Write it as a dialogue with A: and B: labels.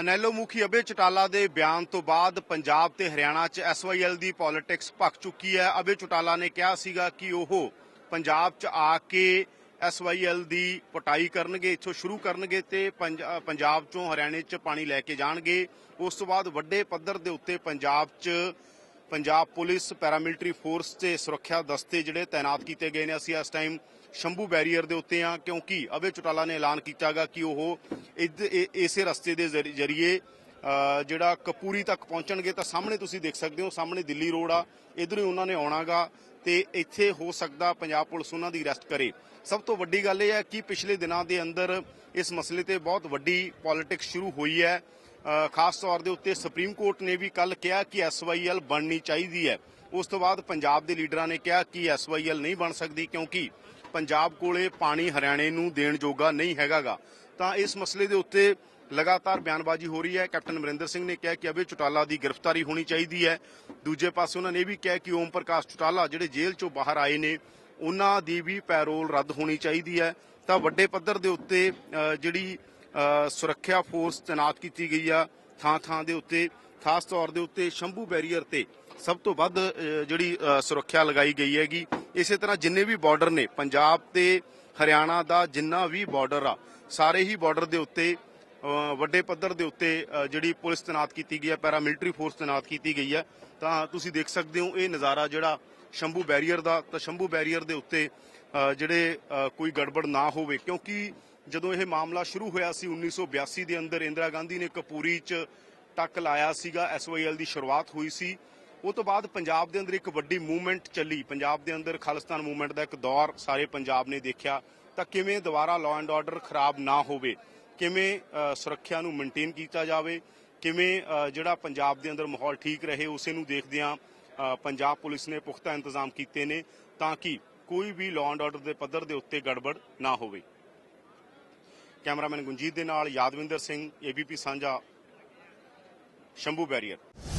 A: ਅਨੈਲੋ ਮੁਖੀ ਅਬੇ ਚਟਾਲਾ ਦੇ ਬਿਆਨ ਤੋਂ ਬਾਅਦ ਪੰਜਾਬ ਤੇ ਹਰਿਆਣਾ 'ਚ ਐਸਵਾਈਐਲ ਦੀ ਪੋਲਿਟਿਕਸ ਭਖ ਚੁੱਕੀ ਹੈ। ਅਬੇ ਚਟਾਲਾ ਨੇ ਕਿਹਾ ਸੀਗਾ ਕਿ ਉਹ ਪੰਜਾਬ 'ਚ ਆ ਕੇ ਐਸਵਾਈਐਲ ਦੀ ਪਟਾਈ ਕਰਨਗੇ, ਇੱਥੋਂ ਸ਼ੁਰੂ ਕਰਨਗੇ ਤੇ ਪੰਜਾਬ 'ਚੋਂ ਹਰਿਆਣੇ 'ਚ ਪਾਣੀ ਲੈ ਕੇ ਜਾਣਗੇ। ਉਸ ਤੋਂ ਬਾਅਦ ਵੱਡੇ ਪੱਧਰ ਦੇ ਉੱਤੇ ਪੰਜਾਬ 'ਚ ਪੰਜਾਬ ਪੁਲਿਸ ਪੈਰਾਮਿਲਟਰੀ ਫੋਰਸ ਤੇ ਸੁਰੱਖਿਆ ਦਸਤੇ ਜਿਹੜੇ ਤਾਇਨਾਤ ਕੀਤੇ ਗਏ ਨੇ, ਅਸੀਂ ਇਸ ਟਾਈਮ ਸ਼ੰਭੂ ਬੈਰੀਅਰ ਦੇ ਉੱਤੇ ਆ ਕਿਉਂਕਿ ਅਬੇ ਚਟਾਲਾ ਨੇ ਐਲਾਨ ਕੀਤਾਗਾ ਕਿ ਉਹ ਇਦ- ਇਸੇ ਰਸਤੇ ਦੇ ਜ਼ਰੀਏ ਜਿਹੜਾ ਕਪੂਰੀ ਤੱਕ ਪਹੁੰਚਣਗੇ, ਤਾਂ ਸਾਹਮਣੇ ਤੁਸੀਂ ਦੇਖ ਸਕਦੇ ਹੋ, ਸਾਹਮਣੇ ਦਿੱਲੀ ਰੋਡ ਆ, ਇਧਰੋਂ ਹੀ ਉਹਨਾਂ ਨੇ ਆਉਣਾਗਾ ਤੇ ਇੱਥੇ ਹੋ ਸਕਦਾ ਪੰਜਾਬ ਪੁਲਿਸ ਉਹਨਾਂ ਦੀ ਅਰੈਸਟ ਕਰੇ। ਸਭ ਤੋਂ ਵੱਡੀ ਗੱਲ ਇਹ ਹੈ ਕਿ ਪਿਛਲੇ ਦਿਨਾਂ ਦੇ ਅੰਦਰ ਇਸ ਮਸਲੇ ਤੇ ਬਹੁਤ ਵੱਡੀ ਪੋਲਿਟਿਕਸ ਸ਼ੁਰੂ ਹੋਈ ਹੈ। ਖਾਸ ਤੌਰ ਦੇ ਉੱਤੇ ਸੁਪਰੀਮ ਕੋਰਟ ਨੇ ਵੀ ਕੱਲ ਕਿਹਾ ਕਿ ਐਸਵਾਈਐਲ ਬਣਨੀ ਚਾਹੀਦੀ ਹੈ। ਉਸ ਤੋਂ ਬਾਅਦ ਪੰਜਾਬ ਦੇ ਲੀਡਰਾਂ ਨੇ ਕਿਹਾ ਕਿ ਐਸਵਾਈਐਲ ਨਹੀਂ ਬਣ ਸਕਦੀ ਕਿਉਂਕਿ ਪੰਜਾਬ ਕੋਲੇ ਪਾਣੀ ਹਰਿਆਣੇ ਨੂੰ ਦੇਣ ਜੋਗਾ ਨਹੀਂ ਹੈਗਾਗਾ। ਤਾਂ ਇਸ ਮਸਲੇ ਦੇ ਉੱਤੇ ਲਗਾਤਾਰ ਬਿਆਨਬਾਜ਼ੀ ਹੋ ਰਹੀ ਹੈ। ਕੈਪਟਨ ਅਮਰਿੰਦਰ ਸਿੰਘ ਨੇ ਕਿਹਾ ਕਿ ਅਬੇ ਚੁਟਾਲਾ ਦੀ ਗ੍ਰਿਫਤਾਰੀ ਹੋਣੀ ਚਾਹੀਦੀ ਹੈ। ਦੂਜੇ ਪਾਸੇ ਉਹਨਾਂ ਨੇ ਇਹ ਵੀ ਕਿਹਾ ਕਿ ਓਮ ਪ੍ਰਕਾਸ਼ ਚੁਟਾਲਾ ਜਿਹੜੇ ਜੇਲ੍ਹ ਚੋਂ ਬਾਹਰ ਆਏ ਨੇ, ਉਹਨਾਂ ਦੀ ਵੀ ਪੈਰੋਲ ਰੱਦ ਹੋਣੀ ਚਾਹੀਦੀ ਹੈ। ਤਾਂ ਵੱਡੇ ਪੱਧਰ ਦੇ ਉੱਤੇ ਜਿਹੜੀ ਸੁਰੱਖਿਆ ਫੋਰਸ ਤੈਨਾਤ ਕੀਤੀ ਗਈ ਆ ਥਾਂ ਥਾਂ ਦੇ ਉੱਤੇ, ਖਾਸ ਤੌਰ ਦੇ ਉੱਤੇ ਸ਼ੰਭੂ ਬੈਰੀਅਰ ਤੇ ਸਭ ਤੋਂ ਵੱਧ ਜਿਹੜੀ ਸੁਰੱਖਿਆ ਲਗਾਈ ਗਈ ਹੈਗੀ। ਇਸੇ ਤਰ੍ਹਾਂ ਜਿੰਨੇ ਵੀ ਬਾਰਡਰ ਨੇ, ਪੰਜਾਬ ਤੇ ਹਰਿਆਣਾ ਦਾ ਜਿੰਨਾ ਵੀ ਬਾਰਡਰ ਆ, ਸਾਰੇ ਹੀ ਬਾਰਡਰ ਦੇ ਉੱਤੇ ਵੱਡੇ ਪੱਧਰ ਦੇ ਉੱਤੇ ਜਿਹੜੀ ਪੁਲਿਸ ਤੈਨਾਤ ਕੀਤੀ ਗਈ ਹੈ ਪੈਰਾ ਮਿਲਟਰੀ ਫੋਰਸ ਤੈਨਾਤ ਕੀਤੀ ਗਈ ਹੈ ਤਾਂ ਤੁਸੀਂ ਦੇਖ ਸਕਦੇ ਹੋ ਇਹ ਨਜ਼ਾਰਾ ਜਿਹੜਾ ਸ਼ੰਭੂ ਬੈਰੀਅਰ ਦਾ, ਤਾਂ ਸ਼ੰਭੂ ਬੈਰੀਅਰ ਦੇ ਉੱਤੇ ਜਿਹੜੇ ਕੋਈ ਗੜਬੜ ਨਾ ਹੋਵੇ, ਕਿਉਂਕਿ ਜਦੋਂ ਇਹ ਮਾਮਲਾ ਸ਼ੁਰੂ ਹੋਇਆ ਸੀ 1982 ਦੇ ਅੰਦਰ, ਇੰਦਰਾ ਗਾਂਧੀ ਨੇ ਕਪੂਰੀ 'ਚ ਟੱਕ ਲਾਇਆ ਸੀਗਾ ਐਸਵਾਈਐਲ ਦੀ ਸ਼ੁਰੂਆਤ ਹੋਈ ਸੀ। ਉਹ ਤੋਂ ਬਾਅਦ ਪੰਜਾਬ ਦੇ ਅੰਦਰ ਇੱਕ ਵੱਡੀ ਮੂਵਮੈਂਟ ਚੱਲੀ। ਪੰਜਾਬ ਦੇ ਅੰਦਰ ਖਾਲਿਸਤਾਨ ਮੂਵਮੈਂਟ ਦਾ ਇੱਕ ਦੌਰ ਸਾਰੇ ਪੰਜਾਬ ਨੇ ਦੇਖਿਆ। ਤਾਂ ਕਿਵੇਂ ਦੁਬਾਰਾ ਲਾਅ ਐਂਡ ਆਰਡਰ ਖਰਾਬ ਨਾ ਹੋਵੇ, ਕਿਵੇਂ ਸੁਰੱਖਿਆ ਨੂੰ ਮੇਨਟੇਨ ਕੀਤਾ ਜਾਵੇ, ਕਿਵੇਂ ਜਿਹੜਾ ਪੰਜਾਬ ਦੇ ਅੰਦਰ ਮਾਹੌਲ ਠੀਕ ਰਹੇ, ਉਸੇ ਨੂੰ ਦੇਖਦਿਆਂ ਪੰਜਾਬ ਪੁਲਿਸ ਨੇ ਪੁਖਤਾ ਇੰਤਜ਼ਾਮ ਕੀਤੇ ਨੇ ਤਾਂ ਕਿ ਕੋਈ ਵੀ ਲਾਅ ਐਂਡ ਆਰਡਰ ਦੇ ਪੱਧਰ ਦੇ ਉੱਤੇ ਗੜਬੜ ਨਾ ਹੋਵੇ। ਕੈਮਰਾਮੈਨ ਗੁੰਜੀਤ ਦੇ ਨਾਲ ਯਾਦਵਿੰਦਰ ਸਿੰਘ ਏਬੀਪੀ ਸਾਂਝਾ ਸ਼ੰਭੂ ਬੈਰੀਅਰ।